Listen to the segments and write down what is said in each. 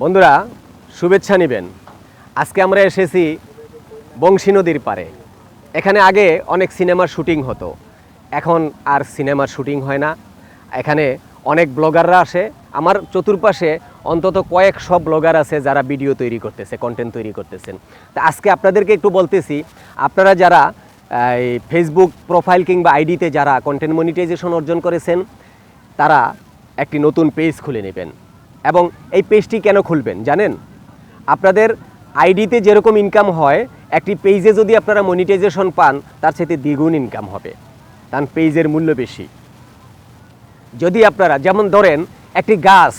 বন্ধুরা, শুভেচ্ছা নেবেন। আজকে আমরা এসেছি বংশী নদীর পারে এখানে আগে অনেক সিনেমার শুটিং হতো। এখন আর সিনেমার শুটিং হয় না। এখানে অনেক ব্লগাররা আসে। আমার চতুর্পাশে অন্তত কয়েকশো ব্লগার আছে যারা ভিডিও তৈরি করতেছে কন্টেন্ট তৈরি করতেছেন। তা আজকে আপনাদেরকে একটু বলতেছি, আপনারা যারা, এই ফেসবুক প্রোফাইল কিংবা আইডিতে যারা কন্টেন্ট মনিটাইজেশন অর্জন করেছেন, তারা একটি নতুন পেজ খুলে নেবেন। এবং এই পেজটি কেন খুলবেন, জানেন? আপনাদের আইডিতে যেরকম ইনকাম হয়, একটি পেজে যদি আপনারা মনিটাইজেশন পান, তার সাথে দ্বিগুণ ইনকাম হবে। কারণ পেজের মূল্য বেশি। যদি আপনারা, যেমন ধরেন, একটি গাছ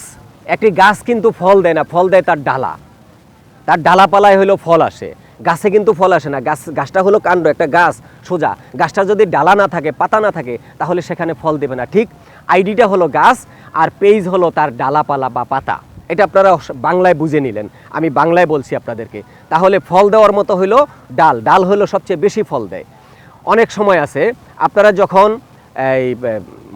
একটি গাছ কিন্তু ফল দেয় না, ফল দেয় তার ডালা। তার ডালাপালায় হলো ফল আসে। গাছে কিন্তু ফল আসে না। গাছ, গাছটা হলো কাণ্ড, একটা গাছ, সোজা। গাছটা যদি ডালা না থাকে, পাতা না থাকে, তাহলে সেখানে ফল দেবে না। ঠিক আইডিটা হলো গাছ আর পেজ হলো তার ডালাপালা বা পাতা। এটা আপনারা বাংলায় বুঝে নিলেন। আমি বাংলায় বলছি আপনাদেরকে। তাহলে ফল দেওয়ার মতো হলো ডাল। ডাল হলো সবচেয়ে বেশি ফল দেয়। অনেক সময় আছে, আপনারা যখন এই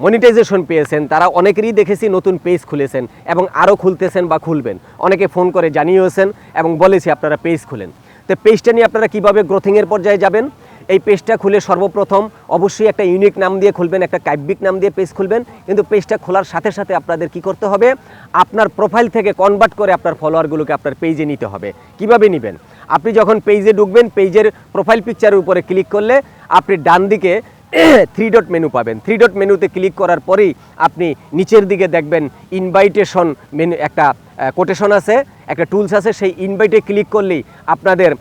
মনিটাইজেশন পেয়েছেন, তারা অনেকেরই দেখেছি নতুন পেজ খুলেছেন এবং আরও খুলতেছেন বা খুলবেন। অনেকে ফোন করে জানিয়েছেন এবং বলেছি আপনারা পেজ খুলেন। তো পেজটা নিয়ে আপনারা কীভাবে গ্রোথিংয়ের পর্যায়ে যাবেন? এই পেজটা খুলে সর্বপ্রথম অবশ্যই একটা ইউনিক নাম দিয়ে খুলবেন, একটা কাব্যিক নাম দিয়ে পেজ খুলবেন। কিন্তু পেজটা খোলার সাথে সাথে আপনাদের কি করতে হবে? আপনার প্রোফাইল থেকে কনভার্ট করে আপনার ফলোয়ারগুলোকে আপনার পেজে নিতে হবে। কীভাবে নেবেন? আপনি যখন পেজে ঢুকবেন পেজের প্রোফাইল পিকচারের উপরে ক্লিক করলে আপনি ডান দিকে থ্রি ডট মেনু পাবেন। থ্রি ডট মেনুতে ক্লিক করার পরেই আপনি নিচের দিকে দেখবেন ইনভাইটেশন মেনু একটা কোটেশন আছে, একটা টুলস আছে। সেই ইনভাইটে ক্লিক করলেই আপনাদের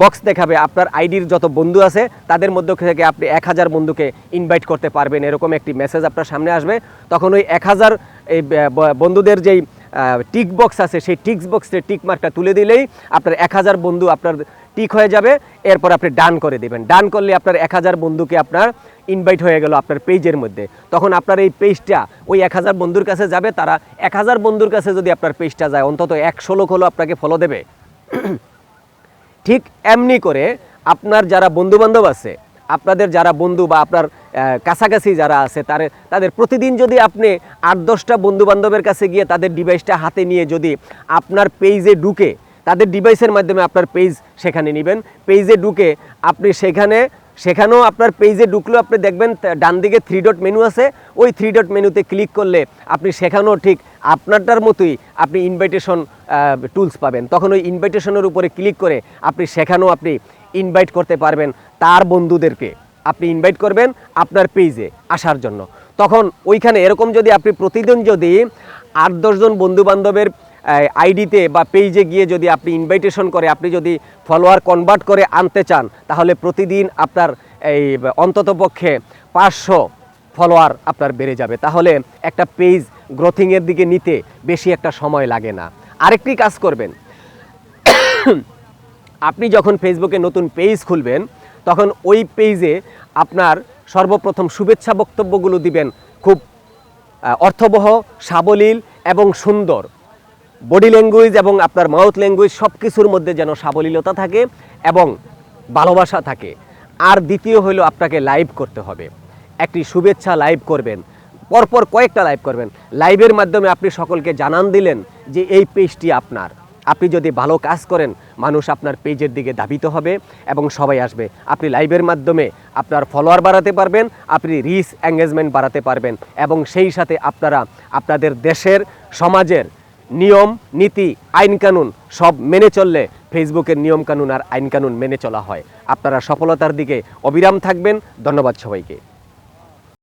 বক্স দেখাবে আপনার আইডির যত বন্ধু আছে, তাদের মধ্য থেকে আপনি এক হাজার বন্ধুকে ইনভাইট করতে পারবেন। এরকম একটি মেসেজ আপনার সামনে আসবে। তখন ওই এক হাজার এই বন্ধুদের যেই টিক বক্স আছে, সেই টিক্স বক্সে টিক মার্কটা তুলে দিলেই আপনার এক হাজার বন্ধু আপনার টিক হয়ে যাবে। এরপর আপনি ডান করে দেবেন। ডান করলে আপনার এক হাজার বন্ধুকে আপনার ইনভাইট হয়ে গেল আপনার পেজের মধ্যে। তখন আপনার এই পেজটা ওই এক হাজার বন্ধুর কাছে যাবে। তারা এক হাজার বন্ধুর কাছে যদি আপনার পেজটা যায়, অন্তত একশো লোক হলো আপনাকে ফলো দেবে। ঠিক এমনি করে আপনার যারা বন্ধুবান্ধব আছে, আপনাদের যারা বন্ধু বা আপনার কাছাকাছি যারা আছে, তার, তাদের প্রতিদিন যদি আপনি আট দশটা বন্ধুবান্ধবের কাছে গিয়ে তাদের ডিভাইসটা হাতে নিয়ে যদি আপনার পেজে ঢুকে, তাদের ডিভাইসের মাধ্যমে আপনার পেজ সেখানে নেবেন। পেজে ঢুকে আপনি সেখানে সেখানেও আপনার পেজে ঢুকলেও আপনি দেখবেন ডান দিকে থ্রি ডট মেনু আছে। ওই থ্রি ডট মেনুতে ক্লিক করলে আপনি সেখানেও ঠিক আপনারটার মতোই আপনি ইনভাইটেশন টুলস পাবেন। তখন ওই ইনভাইটেশনের উপরে ক্লিক করে আপনি সেখানেও আপনি ইনভাইট করতে পারবেন তার বন্ধুদেরকে। আপনি ইনভাইট করবেন আপনার পেজে আসার জন্য। তখন ওইখানে এরকম যদি আপনি প্রতিদিন যদি আট দশজন বন্ধু বান্ধবের আইডিতে বা পেজে গিয়ে যদি আপনি ইনভাইটেশন করে, আপনি যদি ফলোয়ার কনভার্ট করে আনতে চান, তাহলে প্রতিদিন আপনার এই অন্তত পক্ষে পাঁচশো ফলোয়ার আপনার বেড়ে যাবে। তাহলে একটা পেজ গ্রোথিংয়ের দিকে নিতে বেশি একটা সময় লাগে না। আরেকটি কাজ করবেন। আপনি যখন ফেসবুকে নতুন পেজ খুলবেন, তখন ওই পেজে আপনার সর্বপ্রথম শুভেচ্ছা বক্তব্যগুলো দিবেন খুব অর্থবহ, সাবলীল এবং সুন্দর। বডি ল্যাঙ্গুয়েজ এবং আপনার মাউথ ল্যাঙ্গুয়েজ সব কিছুর মধ্যে যেন সাবলীলতা থাকে এবং ভালোবাসা থাকে। আর দ্বিতীয় হলো আপনাকে লাইভ করতে হবে। একটি শুভেচ্ছা লাইভ করবেন। পরপর কয়েকটা লাইভ করবেন। লাইভের মাধ্যমে আপনি সকলকে জানান দিলেন যে এই পেজটি আপনার। আপনি যদি ভালো কাজ করেন, মানুষ আপনার পেজের দিকে ধাবিত হবে এবং সবাই আসবে। আপনি লাইভের মাধ্যমে আপনার ফলোয়ার বাড়াতে পারবেন, আপনি রিচ এঙ্গেজমেন্ট বাড়াতে পারবেন এবং সেই সাথে আপনারা আপনাদের দেশের, সমাজের নিয়ম, নীতি, আইন কানুন সব মেনে চললে ফেসবুকের নিয়ম কানুন আর আইন কানুন মেনে চলা হয়। আপনারা সফলতার দিকে অবিরাম থাকবেন। ধন্যবাদ সবাইকে।